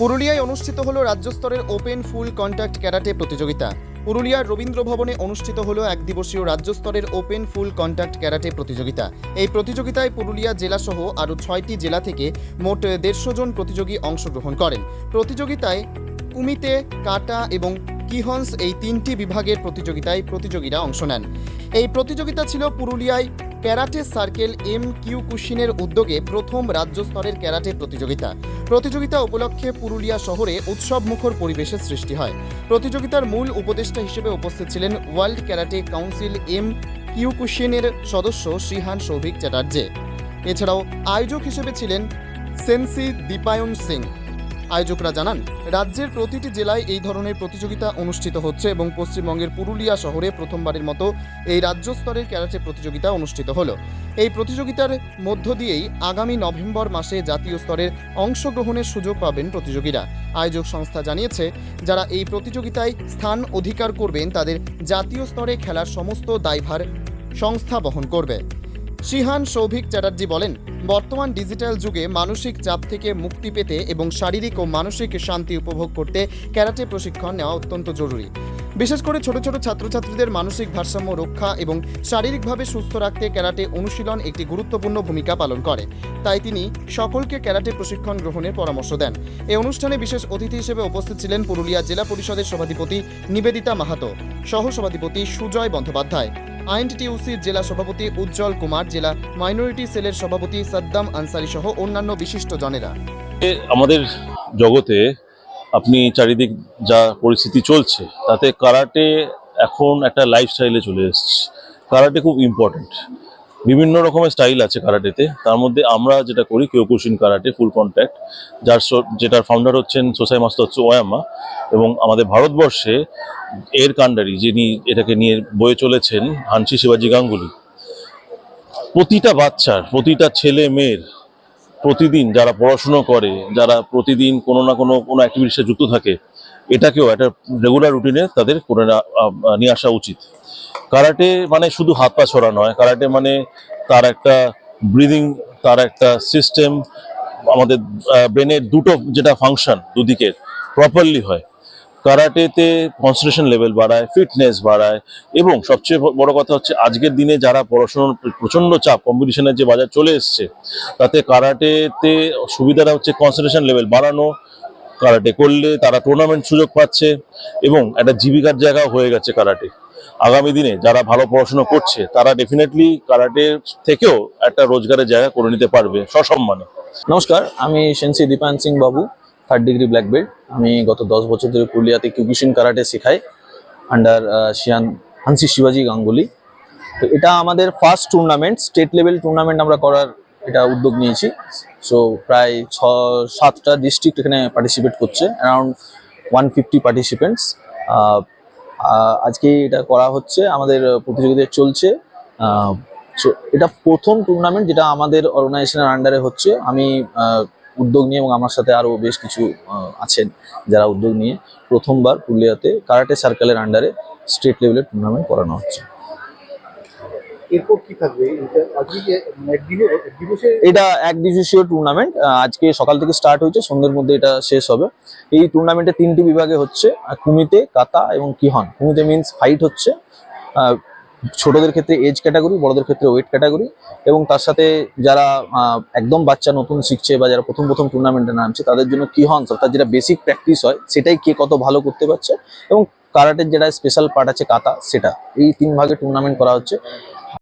পুরুলিয়ায় অনুষ্ঠিত হলো রাজ্য স্তরের ওপেন ফুল কন্ট্যাক্ট ক্যারাটে প্রতিযোগিতা। পুরুলিয়ার রবীন্দ্র ভবনে অনুষ্ঠিত হলো এক দিবসীয় রাজ্য স্তরের ওপেন ফুল কন্ট্যাক্ট ক্যারাটে প্রতিযোগিতা। এই প্রতিযোগিতায় পুরুলিয়া জেলাসহ আরও ছয়টি জেলা থেকে মোট দেড়শো জন প্রতিযোগী অংশগ্রহণ করেন। প্রতিযোগিতায় কুমিতে, কাটা এবং কিহন্স এই তিনটি বিভাগের প্রতিযোগিতায় প্রতিযোগীরা অংশ নেন। এই প্রতিযোগিতা ছিল পুরুলিয়ায় ক্যারাটে সার্কেল এম কিউ কুশিনের উদ্যোগে প্রথম রাজ্য স্তরের ক্যারাটে প্রতিযোগিতা। প্রতিযোগিতা উপলক্ষে পুরুলিয়া শহরে উৎসব মুখর পরিবেশের সৃষ্টি হয়। প্রতিযোগিতার মূল উপদেষ্টা হিসেবে উপস্থিত ছিলেন World Karate Council M Q কুশিনের সদস্য শ্রীহান সৌভিক চ্যাটার্জে। এছাড়াও আয়োজক হিসেবে ছিলেন সেন্সি দীপায়ন সিং। আয়োজকরা জানান, রাজ্যের প্রতিটি জেলায় এই ধরনের প্রতিযোগিতা অনুষ্ঠিত হচ্ছে এবং পশ্চিমবঙ্গের পুরুলিয়া শহরে প্রথমবারের মতো এই রাজ্য স্তরের ক্যারাটে প্রতিযোগিতা অনুষ্ঠিত হলো। এই প্রতিযোগিতার মধ্য দিয়েই আগামী নভেম্বর মাসে জাতীয় স্তরের অংশগ্রহণের সুযোগ পাবেন প্রতিযোগীরা। আয়োজক সংস্থা জানিয়েছে, যারা এই প্রতিযোগিতায় স্থান অধিকার করবেন, তাদের জাতীয় স্তরে খেলার সমস্ত দায়ভার সংস্থা বহন করবে। শিহান সৌভিক চ্যাটার্জি বলেন বর্তমান ডিজিটাল যুগে মানসিক চাপ থেকে মুক্তি পেতে এবং শারীরিক ও মানসিক শান্তি উপভোগ করতে ক্যারাটে প্রশিক্ষণ নেওয়া অত্যন্ত জরুরি। বিশেষ করে ছোট ছোট ছাত্রছাত্রীদের মানসিক ভারসাম্য রক্ষা এবং শারীরিকভাবে সুস্থ রাখতে ক্যারাটে অনুশীলন একটি গুরুত্বপূর্ণ ভূমিকা পালন করে। তাই তিনি সকলকে ক্যারাটে প্রশিক্ষণ গ্রহণের পরামর্শ দেন। এই অনুষ্ঠানে বিশেষ অতিথি হিসেবে উপস্থিত ছিলেন পুরুলিয়া জেলা পরিষদের সভাধিপতি নিবেদিতা মাহাতো সহ সভাধিপতি সুজয় বন্দ্যোপাধ্যায়, আইএনটিটিউসির জেলা সভাপতি উজ্জ্বল কুমার, জেলা মাইনরিটি সেলের সভাপতি সাদ্দাম আনসারি সহ অন্যান্য বিশিষ্ট জনেরা। আমাদের জগতে আপনি চারিদিক যা পরিস্থিতি চলছে, তাতে কারাটে এখন একটা লাইফস্টাইলে চলে এসেছে। কারাটে খুব ইম্পর্ট্যান্ট বিভিন্ন রকমের স্টাইল আছে কারাটেতে। তার মধ্যে আমরা যেটা করি কিয়োকুশিন কারাটে ফুল কন্ট্যাক্ট যার যেটার ফাউন্ডার হচ্ছেন সোসাই হচ্ছে ওয়ামা এবং আমাদের ভারতবর্ষে এর কাণ্ডারি যিনি এটাকে নিয়ে বয়ে চলেছেন হানসি শিবাজি গাঙ্গুলি প্রতিটা বাচ্চার, প্রতিটা ছেলে মেয়ের প্রতিদিন যারা পড়াশুনো করে, যারা প্রতিদিন কোনো না কোনো কোনো অ্যাক্টিভিটিসে যুক্ত থাকে, এটাকেও একটা রেগুলার রুটিনে তাদের করে নিয়ে আসা উচিত। কারাটে মানে শুধু হাত পা ছড়া নয়, কারাটে মানে তার একটা ব্রিদিং তার একটা সিস্টেম আমাদের ব্রেনের দুটো যেটা ফাংশন দুদিকের প্রপারলি হয়। কারাটেতে কনসেন্ট্রেশন লেভেল বাড়ায় ফিটনেস বাড়ায় এবং সবচেয়ে বড় কথা হচ্ছে আজকের দিনে যারা পড়াশোনার প্রচণ্ড চাপ কম্পিটিশনের যে বাজার চলে এসছে, তাতে কারাটেতে সুবিধাটা হচ্ছে কনসেন্ট্রেশন লেভেল বাড়ানো। কারাটে করলে তারা টুর্নামেন্ট সুযোগ পাচ্ছে এবং একটা জীবিকার জায়গা হয়ে গেছে কারাটে। আগামী দিনে যারা ভালো পড়াশোনা করছে, তারা ডেফিনেটলি কারাটে থেকেও একটা রোজগারের জায়গা করে নিতে পারবে সসম্মানে। নমস্কার, আমি সেন্সি দীপায়ন সিং বাবু। থার্ড ডিগ্রি ব্ল্যাক বেল্ট আমি গত দশ বছর ধরে পুরুলিয়াতে কিউকিশিন কারাটে শেখাই আন্ডার শিয়ান, হানসি শিবাজি গাঙ্গুলি। তো এটা আমাদের first tournament state level tournament আমরা করার এটা উদ্যোগ নিয়েছি। সো প্রায় ছ, সাতটা ডিস্ট্রিক্ট এখানে পার্টিসিপেট করছে অ্যারাউন্ড ওয়ান ফিফটি পার্টিসিপেন্টস আজকে এটা করা হচ্ছে, আমাদের প্রতিযোগিতা চলছে। so, এটা প্রথম টুর্নামেন্ট যেটা আমাদের অর্গানাইজেশনের আন্ডারে হচ্ছে। আমি উদ্যোগ নিয়ে এবং আমার সাথে আরও বেশ কিছু আছেন যারা উদ্যোগ নিয়ে প্রথমবার পুরুলিয়াতে কারাটে সার্কেলের আন্ডারে স্টেট লেভেলের টুর্নামেন্ট করানো হচ্ছে। এরপর কি থাকবে? এটা আজকে যে মানে একদিনে এক দিবসে? দিবসীয় টুর্নামেন্ট আজকে সকাল থেকে স্টার্ট হয়েছে সন্ধ্যের মধ্যে এটা শেষ হবে। এই টুর্নামেন্টে তিনটি বিভাগে হচ্ছে কুমিতে কাতা এবং কিহন। কুমিতে মিন্স ফাইট হচ্ছে ছোটদের ক্ষেত্রে এজ ক্যাটাগরি বড়দের ক্ষেত্রে ওয়েট ক্যাটাগরি এবং তার সাথে যারা একদম বাচ্চা নতুন শিখছে বা যারা প্রথম প্রথম টুর্নামেন্টে নামছে, তাদের জন্য কি হন তার যেটা বেসিক প্র্যাকটিস হয়, সেটাই কে কত ভালো করতে পারছে এবং কারাটের যেটা স্পেশাল পার্ট আছে কাতা সেটা। এই তিন ভাগে টুর্নামেন্ট করা হচ্ছে।